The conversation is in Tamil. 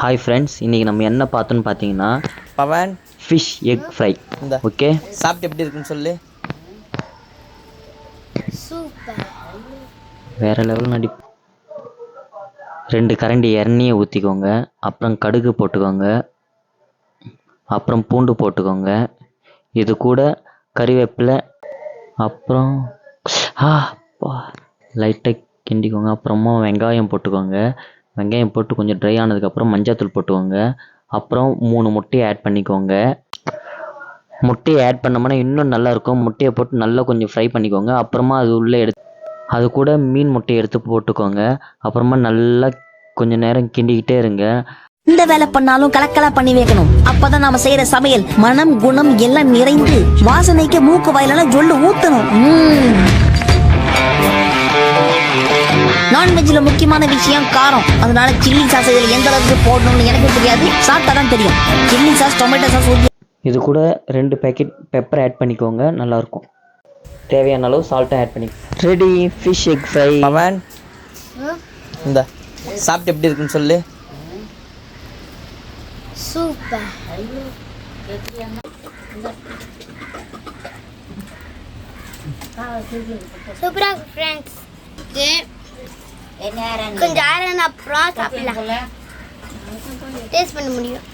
ஹாய் ஃப்ரெண்ட்ஸ் இன்றைக்கி நம்ம என்ன பார்த்தோன்னு பார்த்தீங்கன்னா Pavan. Fish egg fry okay சாப்பிட்டு எப்படி இருக்குன்னு சொல்லு. வேறு லெவல் நடி ரெண்டு கரண்டி எண்ணெயை ஊற்றிக்கோங்க அப்புறம் கடுகு போட்டுக்கோங்க. அப்புறம் பூண்டு போட்டுக்கோங்க. இது கூட கறிவேப்பிலை. அப்புறம் ஆ லைட்டாக கிண்டிக்கோங்க. அப்புறமா வெங்காயம் போட்டுக்கோங்க. வெங்காயம் போட்டு கொஞ்சம் ட்ரை ஆனதுக்கப்புறம் மஞ்சள்தூள் போட்டுக்கோங்க. அப்புறம் மூணு முட்டையை ஆட் பண்ணிக்கோங்க. முட்டையை ஆட் பண்ணோம்னா இன்னும் நல்லாயிருக்கும் முட்டையை போட்டு நல்லா கொஞ்சம் ஃப்ரை பண்ணிக்கோங்க. அப்புறமா அது உள்ளே எடுத்து அது கூட மீன் முட்டையை எடுத்து போட்டுக்கோங்க. அப்புறமா நல்லா கொஞ்ச நேரம் கிண்டிக்கிட்டே இருங்க. இந்த வேலை பண்ணாலும் கலக்கலா பண்ணி வைக்கணும். அப்பதான் நாம செய்யற சமையல் மனம் குணம் எல்லாம் நிறைந்து வாசனைக்கு மூக்கு வாயிலால ஜொல்லு ஊத்தணும். நான்வெஜ்ல முக்கியமான விஷயம் காரம். அதனால சில்லி சாஸ் இதுல எந்த அளவுக்கு போடணும்னு எனக்கு தெரியாது. சாப்பிட்டா தான் தெரியும். சில்லி சாஸ் டொமேட்டோ சாஸ் ஊத்தி இது கூட ரெண்டு பேக்கெட் பெப்பர் ஆட் பண்ணிக்கோங்க. நல்லாயிருக்கும். தேவையான அளவு சால்ட்டும் ஆட் பண்ணி ready fish egg fry Pavan இந்த சாப்பிட்டு எப்படி இருக்குன்னு சொல்லு. சூப்பராக ஃப்ரெண்ட்ஸ் கொஞ்சம் ஆறுன அப்புறம் சாப்பிடலாம். டேஸ்ட் பண்ண முடியும்.